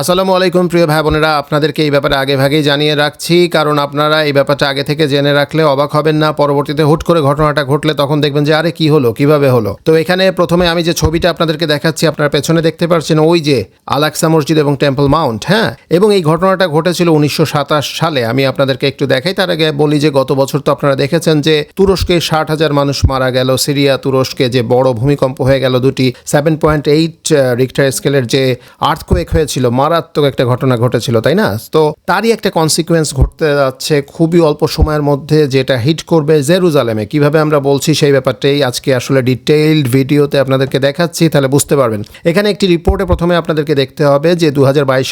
আসসালামু আলাইকুম, প্রিয় ভাই বোনেরা। আপনাদেরকে এই ব্যাপারে আগে ভাগেই জানিয়ে রাখছি, কারণ আপনারা এই ব্যাপারটা আগে থেকে জেনে রাখলে অবাক হবেন না। পরবর্তীতে হুট করে ঘটনাটা ঘটলে তখন দেখবেন যে, আরে, কি হলো? কীভাবে হলো? তো এখানে প্রথমে আমি যে ছবিটা আপনাদেরকে দেখাচ্ছি, আপনারা পেছনে দেখতে পাচ্ছেন ওই যে আলাক্সা মসজিদ এবং টেম্পল মাউন্ট হ্যাঁ? এবং এই ঘটনাটা ঘটেছিল উনিশশো সাতাশ সালে। আমি আপনাদেরকে একটু দেখাই, তার আগে বলি যে, গত বছর তো আপনারা দেখেছেন যে, তুরস্কে ষাট হাজার মানুষ মারা গেল। সিরিয়া, তুরস্কে যে বড় ভূমিকম্প হয়ে গেল দুটি। সেভেন পয়েন্ট এইট রিক্টার স্কেলের যে আর্থকোয়েক হয়েছিল মারাত্মক একটা ঘটনা ঘটেছিল, তাই না? তো তারই একটা কনসিকুয়েন্স ঘটতে যাচ্ছে খুবই অল্প সময়ের মধ্যে যেটা হিট করবে জেরুজালেমে। কীভাবে আমরা বলছি সেই ব্যাপারটাই আজকে আসলে ডিটেইলড ভিডিওতে আপনাদেরকে দেখাচ্ছি, তাহলে বুঝতে পারবেন। এখানে একটি রিপোর্টে প্রথমে আপনাদেরকে দেখতে হবে যে দু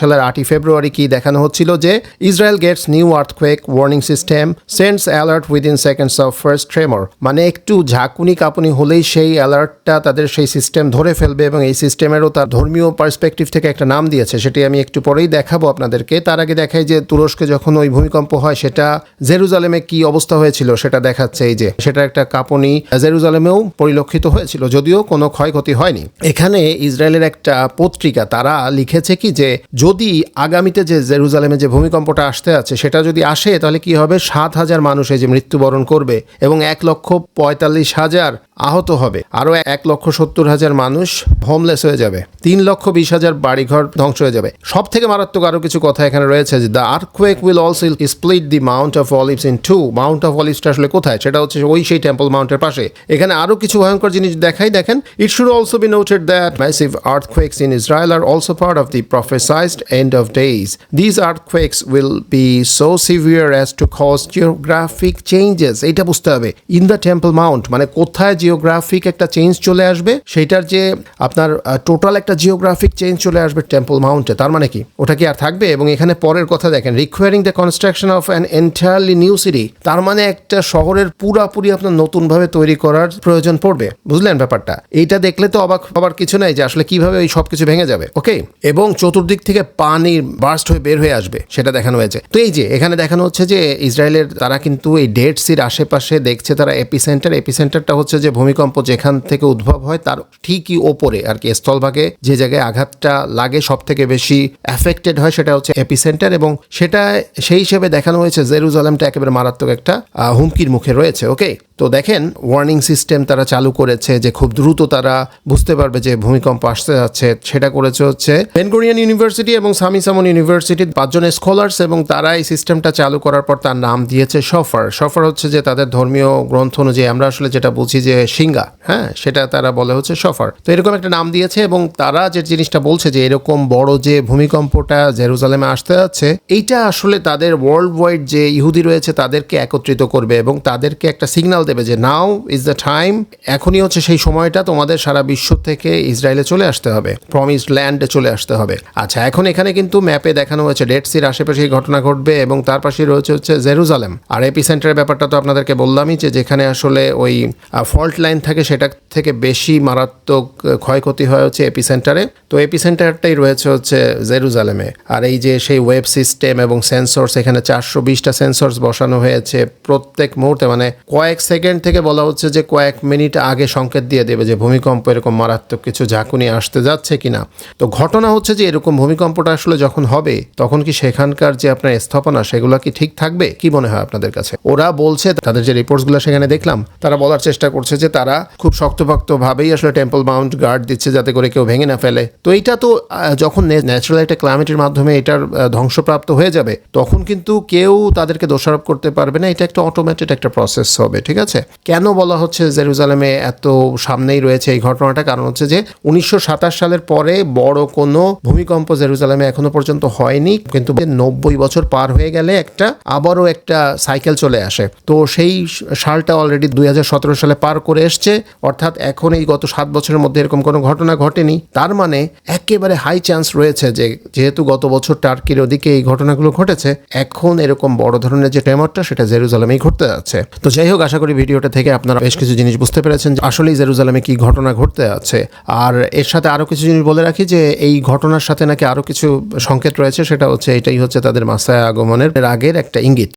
সালের আটই ফেব্রুয়ারি কি দেখানো হচ্ছিল, যে Israel gets new earthquake warning system sends alert within seconds of first tremor মানে একটু ঝাঁকুনি কাপুনি হলেই সেই অ্যালার্টটা তাদের সেই সিস্টেম ধরে ফেলবে এবং এই সিস্টেমেরও তার ধর্মীয় পার্সপেক্টিভ থেকে একটা নাম দিয়েছে, সেটি আমি একটু পরেই দেখাবো আপনাদেরকে। তার আগে দেখাই যে তুরস্কে যখন ওই ভূমিকম্প হয়, সেটা জেরুজালেমে কি অবস্থা হয়েছিল সেটা দেখাচ্ছে এই যে। সেটা একটা কাঁপুনি জেরুজালেমেও পরিলক্ষিত হয়েছিল, যদিও কোনো ক্ষয়ক্ষতি হয়নি। এখানে ইসরায়েলের একটা পত্রিকা, তারা লিখেছে কি যে, যদি আগামীতে যে জেরুজালেমে যে ভূমিকম্পটা আসতে আছে, সেটা যদি আসে, তাহলে কি হবে? সাত হাজার মানুষ এই যে মৃত্যুবরণ করবে এবং এক লক্ষ পঁয়তাল্লিশ হাজার আহত হবে। আরও এক লক্ষ সত্তর হাজার মানুষ হোমলেস হয়ে যাবে। তিন লক্ষ বিশ হাজার বাড়িঘর ধ্বংস হয়ে যাবে। সব থেকে মারাত্মক আরও কিছু কথা এখানে রয়েছে যে the earthquake will also split the Mount of Olives in two Mount of অলিভসটা আসলে কোথায়? সেটা হচ্ছে ওই সেই টেম্পল মাউন্টের পাশে। এখানে আরও কিছু ভয়ঙ্কর জিনিস দেখাই। দেখেন it should also be noted that massive earthquakes in Israel are also part of the prophesized end of days these earthquakes will be so severe as to cause geographic changes এটা বুঝতে হবে। ইন দ্য টেম্পল মাউন্ট মানে কোথায় geographic একটা change চলে আসবে? সেটার যে আপনার টোটাল একটা জিওগ্রাফিক চেঞ্জ চলে আসবে টেম্পল মাউন্টে তার মানে কি? ওটা কি আর থাকবে? এবং এখানে পরের কথা দেখেন requiring the construction of an entirely new city তার মানে একটা শহরের পুরাপুরি আপনার নতুনভাবে তৈরি করার প্রয়োজন পড়বে। বুঝলেন ব্যাপারটা? এইটা দেখলে তো অবাক হবার কিছু নাই যে আসলে কীভাবে ওই সব কিছু ভেঙে যাবে ওকে এবং চতুর্দিক থেকে পানি বার্স্ট হয়ে বের হয়ে আসবে, সেটা দেখানো হয়েছে। তো এই যে, এখানে দেখানো হচ্ছে যে ইসরায়েলের তারা কিন্তু এই ডেড সির আশেপাশে দেখছে তারা এপিসেন্টার এপিসেন্টারটা হচ্ছে যে ভূমিকম্প যেখান থেকে উদ্ভব হয়, তার ঠিকই ওপরে আর কি, স্থলভাগে যে জায়গায় আঘাতটা লাগে সব থেকে বেশি অ্যাফেক্টেড হয় সেটা হচ্ছে এপিসেন্টার এবং সেটা, সেই হিসেবে দেখানো হয়েছে জেরুজালেমটা একেবারে মারাত্মক একটা হুমকির মুখে রয়েছে ওকে তো দেখেন ওয়ার্নিং সিস্টেম তারা চালু করেছে যে খুব দ্রুত তারা বুঝতে পারবে যে ভূমিকম্প আসতে যাচ্ছে। সেটা করেছে হচ্ছে বেনগোরিয়ান ইউনিভার্সিটি এবং সামি সামন ইউনিভার্সিটির পাঁচজন স্কলার্স এবং তারা এই সিস্টেমটা চালু করার পর তার নাম দিয়েছে সফার সফার হচ্ছে যে তাদের ধর্মীয় গ্রন্থ অনুযায়ী আমরা আসলে যেটা বুঝি যে সিঙ্গা হ্যাঁ? সেটা তারা বলে হচ্ছে সফার তো এরকম একটা নাম দিয়েছে এবং তারা যে জিনিসটা বলছে যে এরকম বড় যে ভূমিকম্পটা জেরুজালেমে আসতে যাচ্ছে, এইটা আসলে তাদের ওয়ার্ল্ড ওয়াইড যে ইহুদি রয়েছে তাদেরকে একত্রিত করবে এবং তাদেরকে একটা সিগন্যাল দেবে যে নাও ইজ দ্য টাইম, এখনই হচ্ছে সেই সময়টা তোমাদের সারা বিশ্ব থেকে ইসরায়েলে চলে আসতে হবে প্রমিসড ল্যান্ডে চলে আসতে হবে। আচ্ছা এখন এখানে কিন্তু ম্যাপে দেখানো হয়েছে ডেড সির আশেপাশে ঘটনা ঘটবে এবং তার পাশে রয়েছে হচ্ছে জেরুজালেম আর এপি সেন্টারের ব্যাপারটা তো আপনাদেরকে বললামই যে যেখানে আসলে ওই ফল্ট লাইন থাকে সেটা থেকে বেশি মারাত্মক ক্ষয়ক্ষতি হয় হচ্ছে এপি সেন্টারে তো এপি সেন্টারটাই রয়েছে হচ্ছে জেরুজালেমে আর এই যে সেই ওয়েব সিস্টেম এবং সেন্সরস এখানে চারশো বিশটা সেন্সরস বসানো হয়েছে প্রত্যেক মুহূর্তে মানে কয়েক সেকেন্ড থেকে বলা হচ্ছে যে কয়েক মিনিট আগে সংকেত দিয়ে দেবে যে ভূমিকম্প এরকম মারাত্মক কিছু ঝাঁকুনি আসতে যাচ্ছে কিনা। তো ঘটনা হচ্ছে যে এরকম ভূমিকম্পটা আসলে যখন হবে, তখন কি সেখানকার যে আপনার স্থাপনা সেগুলো কি ঠিক থাকবে? কি মনে হয় আপনাদের কাছে? ওরা বলছে, তাদের যে রিপোর্টসগুলো সেখানে দেখলাম, তারা বলার চেষ্টা করছে যে তারা খুব শক্তপোক্ত ভাবেই আসলে টেম্পল মাউন্ট গার্ড দিচ্ছে যাতে করে কেউ ভেঙে না ফেলে। তো এইটা তো যখন ন্যাচারাল একটা ক্লাইমেটের মাধ্যমে এটার ধ্বংসপ্রাপ্ত হয়ে যাবে, তখন কিন্তু কেউ তাদেরকে দোষারোপ করতে পারবে না। এটা একটা অটোমেটেড একটা প্রসেস হবে, ঠিক আছে। কেন বলা হচ্ছে জেরুজালেমে এত সামনেই রয়েছে এই ঘটনাটা? কারণ হচ্ছে যে উনিশশো সাতাশ সালের পরে বড় কোনো ভূমিকম্প জেরুজালেমে এখনও পর্যন্ত হয়নি। কিন্তু নব্বই বছর পার হয়ে গেলে একটা আবারও একটা সাইকেল চলে আসে। তো সেই সালটা অলরেডি দুই সালে পার করে এসছে। অর্থাৎ এখন এই গত সাত বছরের মধ্যে এরকম কোনো ঘটনা ঘটেনি। তার মানে একেবারে হাই চান্স রয়েছে যে যেহেতু গত বছর টার্কির ওদিকে এই ঘটনাগুলো ঘটেছে, এখন এরকম বড় ধরনের যে টেমরটা সেটা জেরুজালেমেই ঘটতে যাচ্ছে। তো যাই হোক, আশা করি ভিডিওটা থেকে আপনারা বেশ কিছু জিনিস বুঝতে পেরেছেন যে আসলেই জেরুজালেমে কি ঘটনা ঘটতে আছে। আর এর সাথে আরও কিছু জিনিস বলে রাখি যে এই ঘটনার সাথে নাকি আরও কিছু সংকেত রয়েছে, সেটা হচ্ছে এটাই হচ্ছে তাদের মাসায় আগমনের আগের একটা ইঙ্গিত।